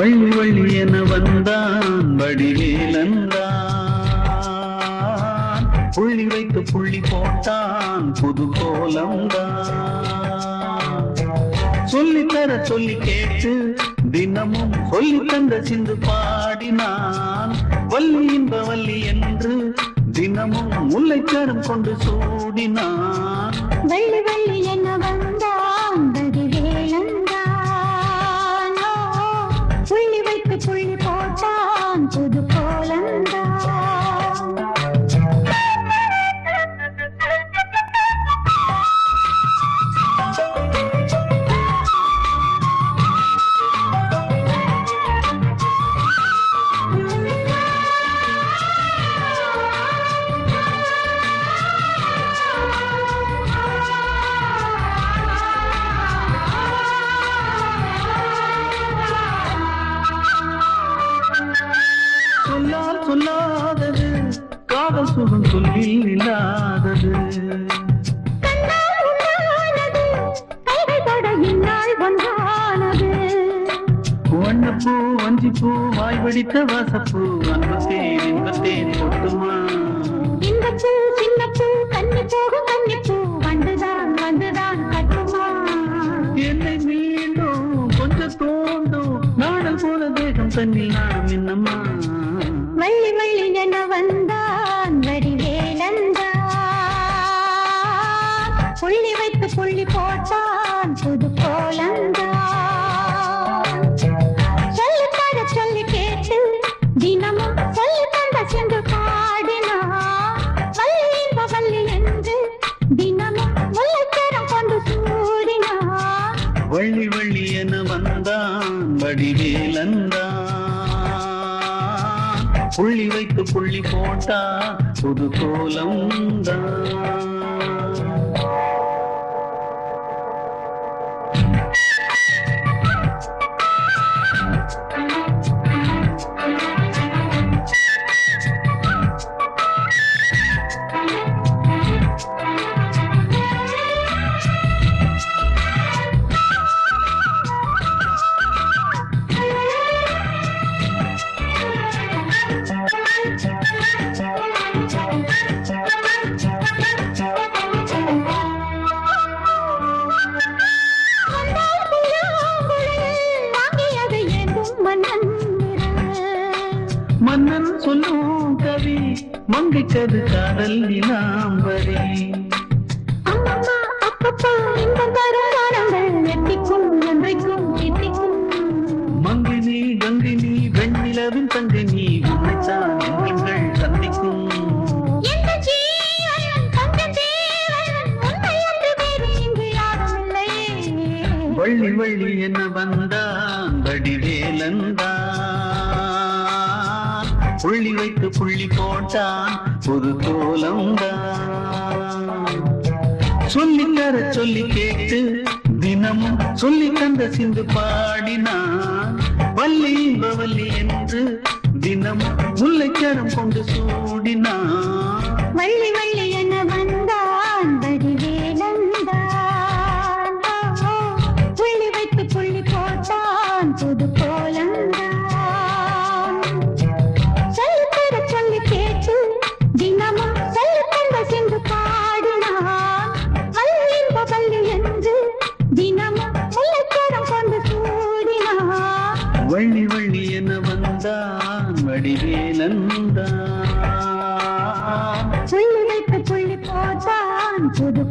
தமிழ் வழி என வந்தான் வடிவேலந்தான் புள்ளி வைத்து புள்ளி போட்டான் புது கோலம்தான் சொல்லித்தர சொல்லி கேட்டு தினமும் சொல்லி தந்த சிந்து பாடினான். வள்ளி இன்ப வள்ளி என்று தினமும் முல்லைக்காரம் கொண்டு சூடினான். வள்ளி வள்ளி என சுகம் சொல்லில் இல்லாதது வண்ணப்பூ வஞ்சிப்பூ வாய் வடித்த வாசப்பூ அன்பத்தேன் இன்பத்தேன் கொட்டுமா இந்த பூ சின்ன பூ கன்னி போகும் கன்னி பூ வந்துதான் வந்துதான் கட்டுமா? என்னை மீண்டும் கொஞ்சம் தோண்டும் நாடல் போல தேகம் தண்ணில் நாடும் என்னம்மா? வள்ளி வள்ளி என வந்தான் புள்ளி வைத்து போட்டான் புது கோலந்தான் சொல்லி தர சொல்லி கேட்டு தினமும் சொல்லி தந்த சென்று பாடினான் வள்ளி இன்ப வள்ளி என்று தினமும் முல்லைச்சரம் கொண்டு சூடினான் வள்ளி வள்ளி என வந்தான் வடிவேலந்தான் புள்ளி வைத்து புள்ளி போட்டா புது கோலம் தான் மன்னன் சொல்லும் கவி மங்கைக்கது காதல் என்றைக்கும் எட்டிக்கும். மங்கினி கங்கினி வெண்ணிலவின் தங்கினி உன்னைத்தான் என் கண்கள் சந்திக்கும். வள்ளி வள்ளி என்ன வந்தான் வடிவேலந்தான் புள்ளி வைத்து புள்ளி போட்டான். புது கோலம்தான் சொல்லி தர சொல்லி கேட்டு தினமும் சொல்லி தந்த சிந்து பாடினான். வள்ளி இன்ப வள்ளி என்று தினமும் முல்லைக்கரம் கொண்டு சூடினான். வள்ளி வள்ளி என்று வள்ளி வள்ளி என வந்தான் வடிவேலந்தான் புள்ளி வைத்து புள்ளி போட்டான் புது